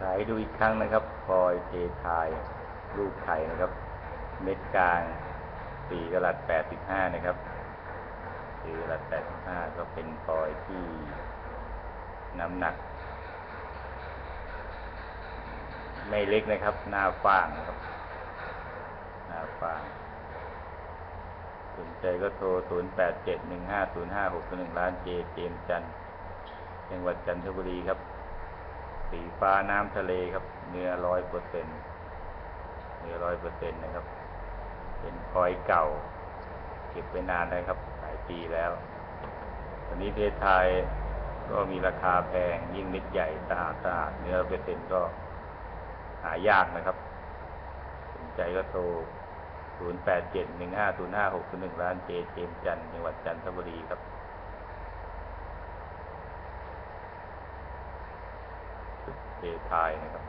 ฉายดูอีกครั้งนะครับพลอยเททายรูปไข่นะครับ เม็ดกลางสี่กรัตแปดสิบห้านะครับสี่กรัตแปดสิบห้าก็เป็นพลอยที่น้ำหนัก ไม่เล็กนะครับ หน้าฟางครับ หน้าฟางสนใจก็โทร 0 8 7 1 5 0 5 6 1ล้านเจเจมจัน จังหวัดจันทบุรีครับ สีฟ้าน้ำทะเลครับ เนื้อร้อยเปอร์เซ็นเนื้อร้อยเปอร์เซ็นนะครับ เป็นพลอยเก่า เก็บไปนานแล้วครับหลายปีแล้วตอนนี้เพชรไทยก็มีราคาแพงยิ่งเม็ดใหญ่สะอาดสะอาดเนื้อเปอร์เซ็นก็หายากนะครับสนใจก็โทร 0 8 7 1 5 0 5 6 1ร้านเจเจมจันจังหวัดจันทบุรีครับ เจไทยนะครับ